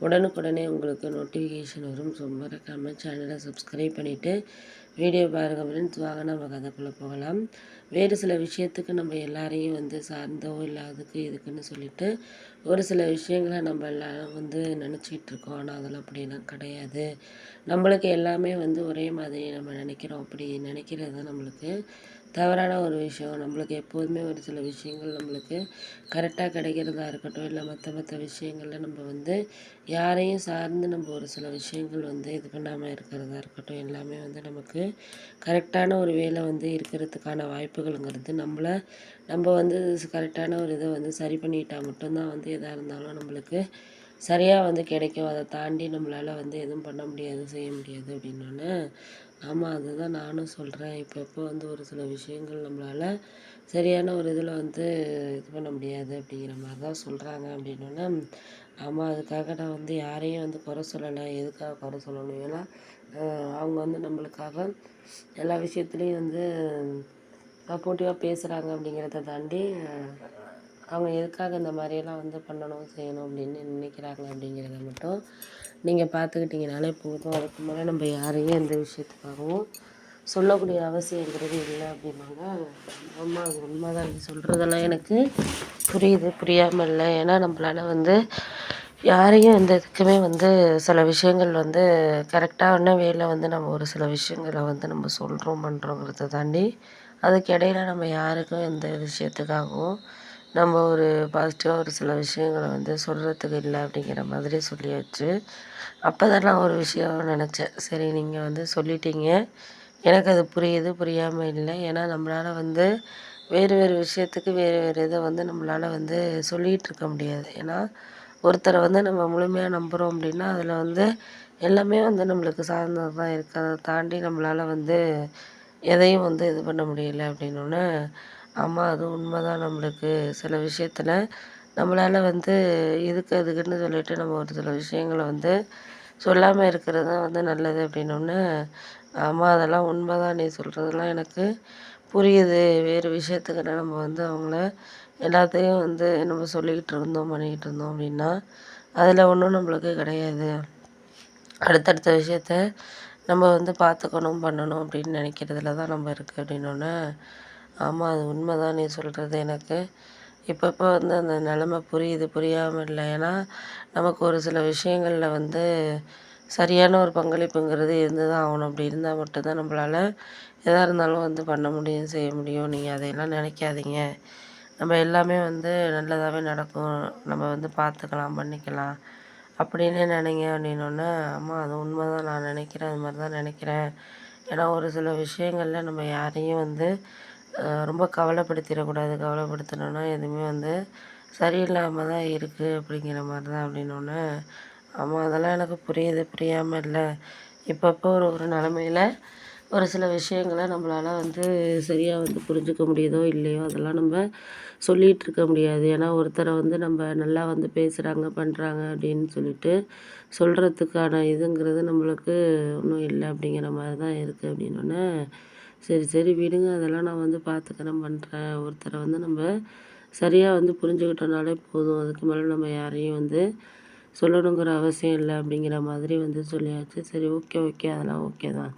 உடனுக்குடனே உங்களுக்கு நோட்டிஃபிகேஷன் வரும். ஸோ மறக்காமல் சேனலை சப்ஸ்கிரைப் பண்ணிவிட்டு வீடியோ பாருங்கள் ஃப்ரெண்ட்ஸ் வாங்க நம்ம கதைக்குள்ளே போகலாம். வேறு சில விஷயத்துக்கு நம்ம எல்லாரையும் வந்து சார்ந்தோ இல்லை அதுக்கு இதுக்குன்னு சொல்லிட்டு ஒரு சில விஷயங்களை நம்ம எல்லாம் வந்து நினச்சிக்கிட்டு இருக்கோம். ஆனால் அதெல்லாம் அப்படிலாம் கிடையாது. நம்மளுக்கு எல்லாமே வந்து ஒரே மாதிரி நம்ம நினைக்கிறோம். அப்படி நினைக்கிறது தான் நம்மளுக்கு தவறான ஒரு விஷயம். நம்மளுக்கு எப்போதுமே ஒரு சில விஷயங்கள் நம்மளுக்கு கரெக்டாக கிடைக்கிறதா இருக்கட்டும் இல்லை மற்ற மற்ற விஷயங்களில் நம்ம வந்து யாரையும் சார்ந்து நம்ம ஒரு சில விஷயங்கள் வந்து இது பண்ணாமல் இருக்கிறதா இருக்கட்டும் எல்லாமே வந்து நமக்கு கரெக்டான ஒரு வேலை வந்து இருக்கிறதுக்கான வாய்ப்புகள்ங்கிறது நம்மளை நம்ம வந்து கரெக்டான ஒரு இதை வந்து சரி பண்ணிட்டால் மட்டும்தான் வந்து எதாக இருந்தாலும் நம்மளுக்கு சரியாக வந்து கிடைக்கும். அதை தாண்டி நம்மளால் வந்து எதுவும் பண்ண முடியாது செய்ய முடியாது அப்படின்னோடனே ஆமாம் அதுதான் நானும் சொல்கிறேன் இப்போ இப்போ வந்து ஒரு சில விஷயங்கள் நம்மளால் சரியான ஒரு இதில் வந்து இது பண்ண முடியாது அப்படிங்கிற மாதிரி தான் சொல்கிறாங்க அப்படின்னோடனே ஆமாம் அதுக்காக நான் வந்து யாரையும் வந்து குறை சொல்லலை. எதுக்காக குறை சொல்லணும்? ஏன்னா அவங்க வந்து நம்மளுக்காக எல்லா விஷயத்துலேயும் வந்து சப்போர்ட்டிவாக பேசுகிறாங்க அப்படிங்கிறத தாண்டி அவங்க எதுக்காக இந்த மாதிரியெல்லாம் வந்து பண்ணணும் செய்யணும் அப்படின்னு நினைக்கிறாங்க அப்படிங்கிறத மட்டும் நீங்கள் பார்த்துக்கிட்டிங்கனாலே போதும். அதுக்கு மேலே நம்ம யாரையும் எந்த விஷயத்துக்காகவும் சொல்லக்கூடிய அவசியங்கிறது இல்லை அப்படின்னாங்க ஆமாம் அது உண்மைதான் சொல்கிறதெல்லாம் எனக்கு புரியுது புரியாமல் இல்லை. ஏன்னா நம்மளால வந்து யாரையும் எந்த இதுக்குமே வந்து சில விஷயங்கள் வந்து கரெக்டான வேலை வந்து நம்ம ஒரு சில விஷயங்களை வந்து நம்ம சொல்கிறோம் பண்ணுறோங்கிறத தாண்டி அதுக்கு இடையில நம்ம யாருக்கும் எந்த விஷயத்துக்காகவும் நம்ம ஒரு பாசிட்டிவாக ஒரு சில விஷயங்களை வந்து சொல்கிறதுக்கு இல்லை அப்படிங்கிற மாதிரி சொல்லியாச்சு. அப்போ தான் நான் ஒரு விஷயம் நினச்சேன். சரி நீங்கள் வந்து சொல்லிட்டீங்க. எனக்கு அது புரியுது புரியாமல் இல்லை. ஏன்னா நம்மளால் வந்து வேறு வேறு விஷயத்துக்கு வேறு வேறு இதை வந்து நம்மளால் வந்து சொல்லிகிட்டு இருக்க முடியாது. ஏன்னா ஒருத்தரை வந்து நம்ம முழுமையாக நம்புகிறோம் அப்படின்னா அதில் வந்து எல்லாமே வந்து நம்மளுக்கு சார்ந்தது தான் இருக்குது அதை தாண்டி நம்மளால் வந்து எதையும் வந்து இது பண்ண முடியல அப்படின்னோடனே ஆமாம் அது உண்மை தான் நம்மளுக்கு. சில விஷயத்தில் நம்மளால் வந்து இதுக்கு அதுக்குன்னு சொல்லிட்டு நம்ம ஒரு சில விஷயங்கள வந்து சொல்லாமல் இருக்கிறது தான் வந்து நல்லது அப்படின்னோடனே ஆமாம் அதெல்லாம் உண்மை தான் நீ சொல்கிறதெல்லாம் எனக்கு புரியுது. வேறு விஷயத்துக்குன்னா நம்ம வந்து அவங்கள எல்லாத்தையும் வந்து நம்ம சொல்லிக்கிட்டு இருந்தோம் பண்ணிக்கிட்டு இருந்தோம் அப்படின்னா அதில் ஒன்றும் நம்மளுக்கு கிடையாது. அடுத்தடுத்த விஷயத்த நம்ம வந்து பார்த்துக்கணும் பண்ணணும் அப்படின்னு நினைக்கிறதுல தான் நம்ம இருக்குது அப்படின்னோடனே ஆமாம் அது உண்மை தான் நீ சொல்கிறது எனக்கு. இப்பப்போ வந்து அந்த நிலம புரியுது புரியாமல் இல்லை. ஏன்னா நமக்கு ஒரு சில விஷயங்களில் வந்து சரியான ஒரு பங்களிப்புங்கிறது இருந்து தான் ஆகணும். அப்படி இருந்தால் மட்டும்தான் நம்மளால எதாக இருந்தாலும் வந்து பண்ண முடியும் செய்ய முடியும். நீங்கள் அதையெல்லாம் நினைக்காதீங்க. நம்ம எல்லாமே வந்து நல்லதாகவே நடக்கும். நம்ம வந்து பார்த்துக்கலாம் பண்ணிக்கலாம். அப்படின்னு நினைங்க அப்படின்னோடனே ஆமாம் அது உண்மை தான் நான் நினைக்கிறேன். அது மாதிரி தான் நினைக்கிறேன். ஏன்னா ஒரு சில விஷயங்களில் நம்ம யாரையும் வந்து ரொம்ப கவலைப்படுத்திடக்கூடாது. கவலைப்படுத்தினோன்னா எதுவுமே வந்து சரியில்லாமல் தான் இருக்குது அப்படிங்கிற மாதிரி தான் அப்படின்னோடனே ஆமாம் அதெல்லாம் எனக்கு புரியுது. புரியாமல் இல்லை. இப்பப்போ ஒரு ஒரு நிலமையில ஒரு சில விஷயங்களை நம்மளால் வந்து சரியாக வந்து புரிஞ்சுக்க முடியுதோ இல்லையோ அதெல்லாம் நம்ம சொல்லிகிட்டு இருக்க முடியாது. ஏன்னா ஒருத்தரை வந்து நம்ம நல்லா வந்து பேசுகிறாங்க பண்ணுறாங்க அப்படின்னு சொல்லிட்டு சொல்கிறதுக்கான இதுங்கிறது நம்மளுக்கு ஒன்றும் இல்லை அப்படிங்கிற மாதிரி தான் இருக்குது அப்படின்னோடனே சரி சரி விடுங்க. அதெல்லாம் நான் வந்து பார்த்துக்கிறேன் பண்ணுறேன் ஒருத்தரை வந்து நம்ம சரியாக வந்து புரிஞ்சுக்கிட்டோனாலே போதும். அதுக்கு மேலே நம்ம யாரையும் வந்து சொல்லணுங்கிற அவசியம் இல்லை அப்படிங்கிற மாதிரி வந்து சொல்லியாச்சு. சரி ஓகே ஓகே. அதெல்லாம் ஓகே தான்.